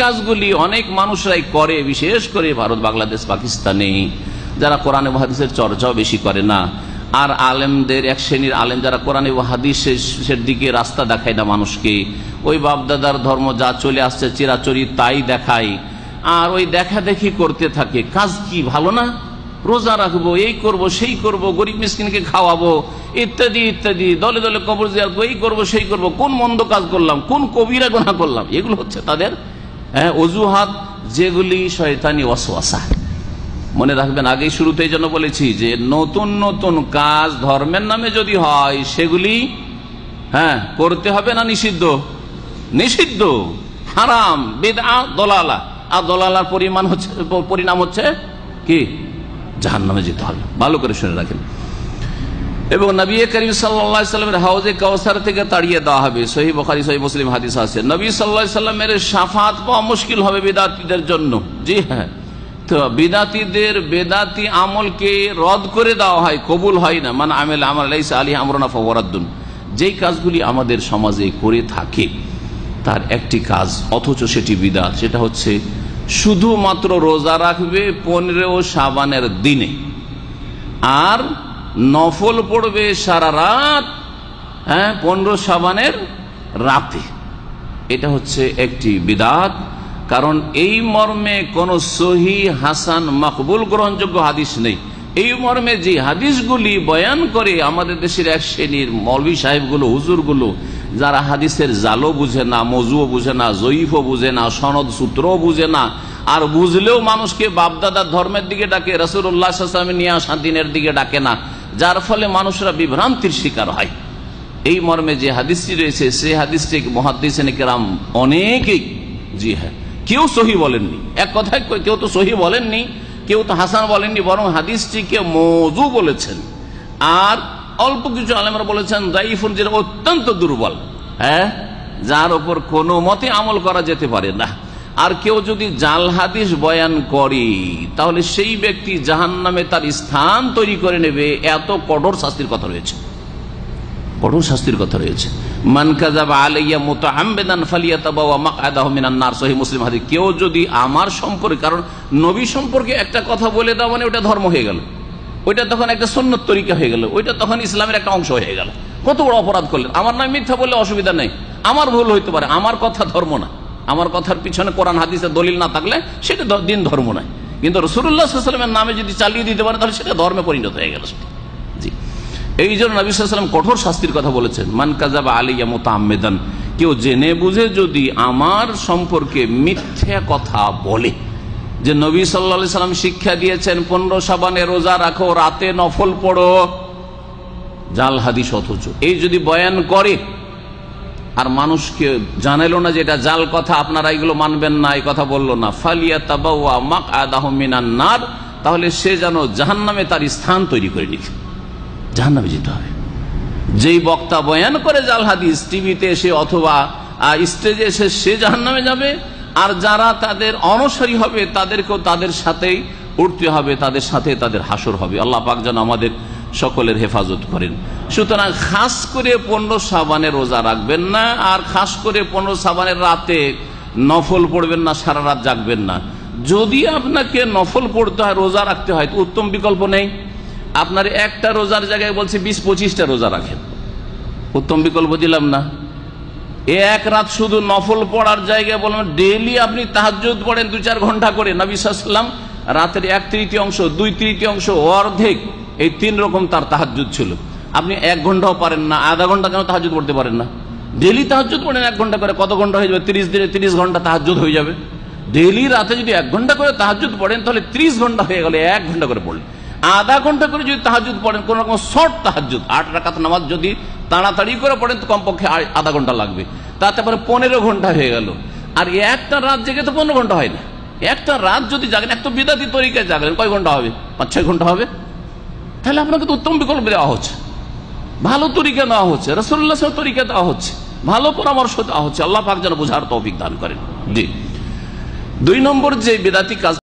কাজগুলি অনেক মানুষরাই করে, বিশেষ করে ভারত, বাংলাদেশ, পাকিস্তানে, যারা কোরআনে হাদিসের চর্চাও বেশি করে না। আর আলেমদের, এক শ্রেণির আলেম যারা কোরআনে হাদিসের দিকে রাস্তা দেখায় না মানুষকে। ওই বাপদাদার ধর্ম যা চলে আসছে চিরাচরি তাই দেখায়। আর ওই দেখা দেখি করতে থাকে। কাজ কি, ভালো না? রোজা রাখব, এই করব, সেই করব, গরিব মিসকিনকে খাওয়াবো, ইত্যাদি ইত্যাদি, দলে দলে কবর জিয়ার এই করব, সেই করব, কোন মন্দ কাজ করলাম, কোন কবিরা গোনা করলাম, এগুলো হচ্ছে তাদের অজুহাত যেগুলি শয়তানি অসওয়াসা মনে রাখবেন, আগেই শুরুতে এই জন্য বলেছি যে নতুন নতুন কাজ ধর্মের নামে যদি হয়, সেগুলি হ্যাঁ করতে হবে না নিষিদ্ধ? নিষিদ্ধ। হারাম বেদা দলালা। আর দলালার পরিমাণ হচ্ছে, পরিণাম হচ্ছে কি? জাহান নামে যেতে হবে। ভালো করে শুনে রাখেন। এবং নবী করিম সাল্লামের হাউজে কাউসার থেকে তাড়িয়ে দেওয়া হবে। সহি বখারি সহি মুসলিম হাদিস আছে। নবী সাল্লাহ সাল্লামের সাফাত পাওয়া মুশকিল হবে বেদাতিদের জন্য। জি হ্যাঁ। তো বেদাতিদের বেদাতি আমলকে রদ করে দেওয়া হয়, কবুল হয় না। মানে আমেল আমার আলী আমরনা ফরাদ্দুন যেই কাজগুলি আমাদের সমাজে করে থাকে, তার একটি কাজ, অথচ সেটি বিদাত। সেটা হচ্ছে শুধুমাত্র রোজা রাখবে পনেরো সাবানের দিনে। আর নফল পড়বে সারা রাত হ্যাঁ পনেরো সাবানের রাতে। এটা হচ্ছে একটি বিদাত, কারণ এই মর্মে কোন সহি হাসান মকবুল গ্রহণযোগ্য হাদিস নেই। এই মর্মে যে হাদিসগুলি বয়ান করে আমাদের দেশের এক শ্রেণির মৌলভী সাহেবগুলো, হুজুরগুলো, যারা হাদিসের জালও বুঝে না, মজুও বুঝে না, জয়ীফও বুঝে না, সনদ সূত্রও বুঝে না, আর বুঝলেও মানুষকে বাপদাদার ধর্মের দিকে ডাকে রসুল্লাহামে নিয়ে দিনের দিকে ডাকে না। যার ফলে মানুষরা বিভ্রান্তির শিকার হয়। এই মর্মে যে হাদিসটি রয়েছে, সেই হাদিসটি মহাদিসেন কেরাম অনেকেই জি হ্যাঁ কেউ সহি বলেননি। এক কথায় কেউ তো সহি বলেননি, কেউ তো হাসান বলেননি, বরং হাদিসটিকে মজু বলেছেন। আর অল্প কিছু আলেমরা বলেছেন, দাইফুন যেটা অত্যন্ত দুর্বল হ্যাঁ যার ওপর কোনো মতে আমল করা যেতে পারে না। আর কেউ যদি জাল হাদিস বয়ান করে, তাহলে সেই ব্যক্তি জাহান নামে তার স্থান তৈরি করে নেবে। এত কঠোর শাস্তির কথা রয়েছে। কঠোর শাস্তির কথা রয়েছে। মুসলিম হাদি কেউ যদি আমার সম্পর্কে, কারণ নবী সম্পর্কে একটা কথা বলে মানে ওটা ধর্ম হয়ে গেল। ওইটা তখন একটা তরিকা হয়ে গেল। ওইটা তখন ইসলামের একটা অংশ হয়ে গেল। কত বড় অপরাধ করলেন। আমার নাম মিথ্যা বললে অসুবিধা নেই। আমার ভুল হইতে পারে। আমার কথা ধর্ম না। আমার কথার পিছনে কোরআন, হাদিসের দলিল না থাকলে সেটা দিন ধর্ম নয়। কিন্তু রসুল্লাহামের নামে যদি চালিয়ে দিতে পারে, তাহলে সেটা ধর্মে পরিণত হয়ে গেল জি। এই জন্য নবীলাম কঠোর শাস্তির কথা বলেছেন, মান কাজাবা আলিয়া আহমেদান কেউ জেনে বুঝে যদি আমার সম্পর্কে মিথ্যা কথা বলে, যে নবী সাল্লা সাল্লাম শিক্ষা দিয়েছেন, পনেরো সাবানে রোজা রাখো, রাতে নফল পড়ো। জাল হাদিস অথচ। এই যদি বয়ান করে আর মানুষকে জানাইলো না যে এটা জাল কথা, আপনারা এগুলো মানবেন না, এই কথা বলল না। ফালিয়া তাবাউয়া মাক আদাহমিনান্নার তাহলে সে যেন জাহান নামে তার স্থান তৈরি করে নিক জাহান নামে যেতে হবে। যেই বক্তা বয়ান করে জাল হাদিস, টিভিতে এসে অথবা স্টেজে এসে সে জাহান নামে যাবে, আর যারা তাদের অনসারী হবে, তাদেরকেও তাদের সাথেই উঠতে হবে, তাদের সাথে তাদের হাসর হবে। আল্লাহ পাক যেন আমাদের সকলের হেফাজত করেন। সুতরাং খাস করে পনেরো সাবানের রোজা রাখবেন না, আর খাস করে পনেরো সাবানের রাতে নফল পড়বেন না, সারা রাত জাগবেন না। যদি আপনাকে নফল পড়তে হয়, রোজা রাখতে হয় উত্তম বিকল্প নেই। আপনার একটা রোজার জায়গায় বলছে বিশ পঁচিশটা রোজা রাখেন। উত্তম বিকল্প দিলাম না। এক রাত শুধু নফল পড়ার জায়গায় বললাম ডেলি আপনি তাহাজুদ পড়েন দু চার ঘণ্টা করে। নবিসাম রাতের এক তৃতীয় অংশ দুই তৃতীয় অংশ অর্ধেক এই তিন রকম তার তাহাজুদ ছিল। আপনি এক ঘন্টাও পারেন না, আধা ঘণ্টা কেন তাহাজুদ পড়তে পারেন না? ডেলি তাহাজুদ পড়েন এক ঘণ্টা করে, কত ঘণ্টা হয়ে যাবে? তিরিশ দিনে তিরিশ ঘণ্টা তাহাজুদ হয়ে যাবে। ডেলি রাতে যদি এক ঘণ্টা করে তাহাজুদ পড়েন, তাহলে ত্রিশ ঘণ্টা হয়ে গেলে এক ঘণ্টা করে পড়লেন। আধা ঘণ্টা করে যদি তাহাজুদ পড়েন, কোন রকম শর্ট তাহাজুদ আট রাকাত নামাজ যদি তাড়াতাড়ি করে পড়েন, তো কমপক্ষে আধা ঘণ্টা লাগবে। তাতে পরে পনেরো ঘণ্টা হয়ে গেল। আর একটা রাত জেগে তো পনেরো ঘণ্টা হয় না। একটা রাত যদি জাগেন, এক তো বিদাতি তরিকায় জাগলেন, কয় ঘণ্টা হবে? পাঁচ, ছয় ঘণ্টা হবে? তাহলে আপনাকে তো উত্তম বিকল্প দেওয়া হচ্ছে। ভালো তরিকা দেওয়া হচ্ছে রসুল্লাহ তরিকা দেওয়া হচ্ছে, ভালো পরামর্শ দেওয়া হচ্ছে। আল্লাহ পাক যেন বোঝার তো অভিজ্ঞান করেন। জি। দুই নম্বর যে বেদাতি কাজ